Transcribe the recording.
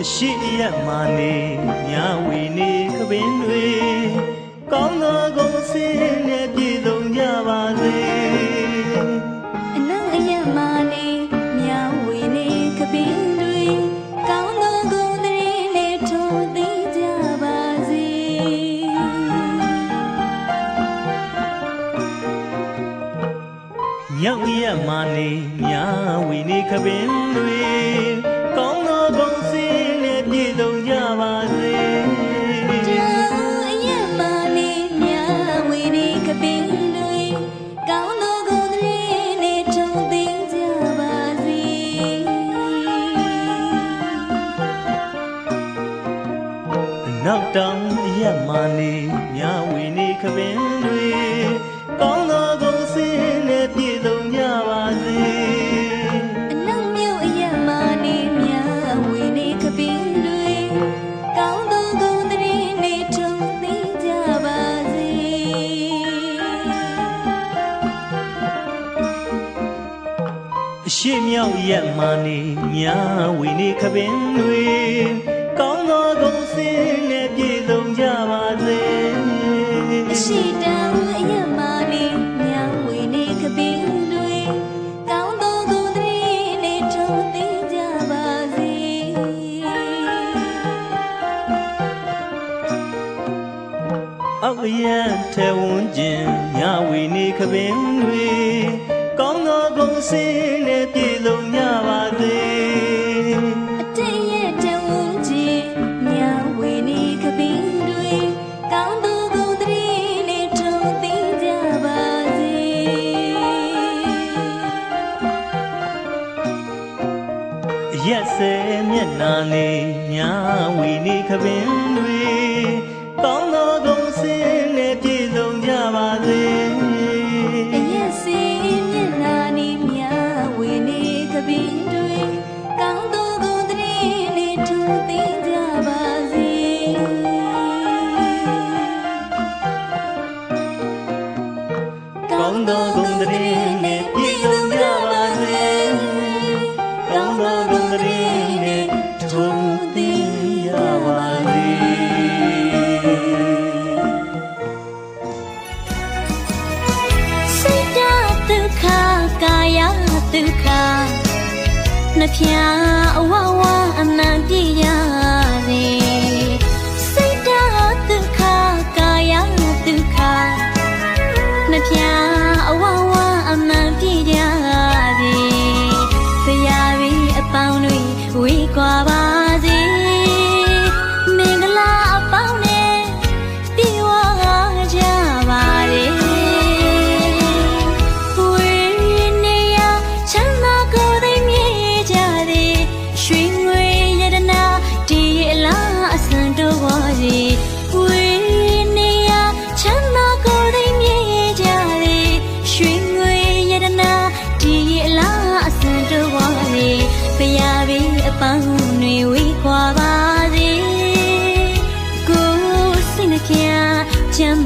အရှိရက်မာနေညာဝီနေခပင်တွေကောင်းသောဂုဏ်စင်းနဲ့ပြည့်စုံကြပါစေအနံ့အယက်မာလေးမြောင်ဝေနေကပင်တွေကောင်းသောဂုဏ်သတင်းနဲ့ထုံသိကြပါစေမြောက်ရက်မာနေညာဝီနေခပင်တွေကောင်းသောဂုဏ်စင်း နဲ့ပြည့်စုံကြပါစေတောင်အယက်မာလေးမြောင်ဝေနေကပင်တွေကောင်းသောဂုဏ်သတင်းနဲ့ထုံသိကြပါစေနောက်တောင်ရက်မာနေညာဝီနေခပင်တွေကောင်းသော အရှိမြောက်ရက်မာနေညာဝီနေခပင်တွေကောင်းသောဂုဏ်စင်းနဲ့ပြည့်စုံကြပါစေအရှိတောင်အယက်မာနေမြောင်ဝေနေကပင်တွေကောင်းသောဂုဏ်သတင်းနဲ့ထုံသိကြပါစေအောက်ရန်ထဲဝန်းကျင်ညာဝီနေခပင်တွေ ကောင်းသောဂုဏ်စင်းနဲ့ပြည့်စုံကြပါစေအတည့်ရဲ့တဝန်းကျင်မြောင်ဝေနေကပင်တွေကောင်းသောဂုဏ်သတင်းနဲ့ထုံသိကြပါစေရက်စဲမျက်နာနေညာဝီနေခပင်တွေကောင်းသောဂုဏ်စင်း ကောင်းသောဂုဏ်သတင်းနဲ့ပြည့်စုံကြပါစေကောင်းသောဂုဏ်သတင်းနဲ့ထုံသိရပါစေစိတ်ဓာတ်ဒုက္ခကာယဒုက္ခနှဖျားအဝဝအနံပြ ပြီးအပေါင်းတွေဝေးခွာပါစေကိုယ်စိတ်နှကြချမ်း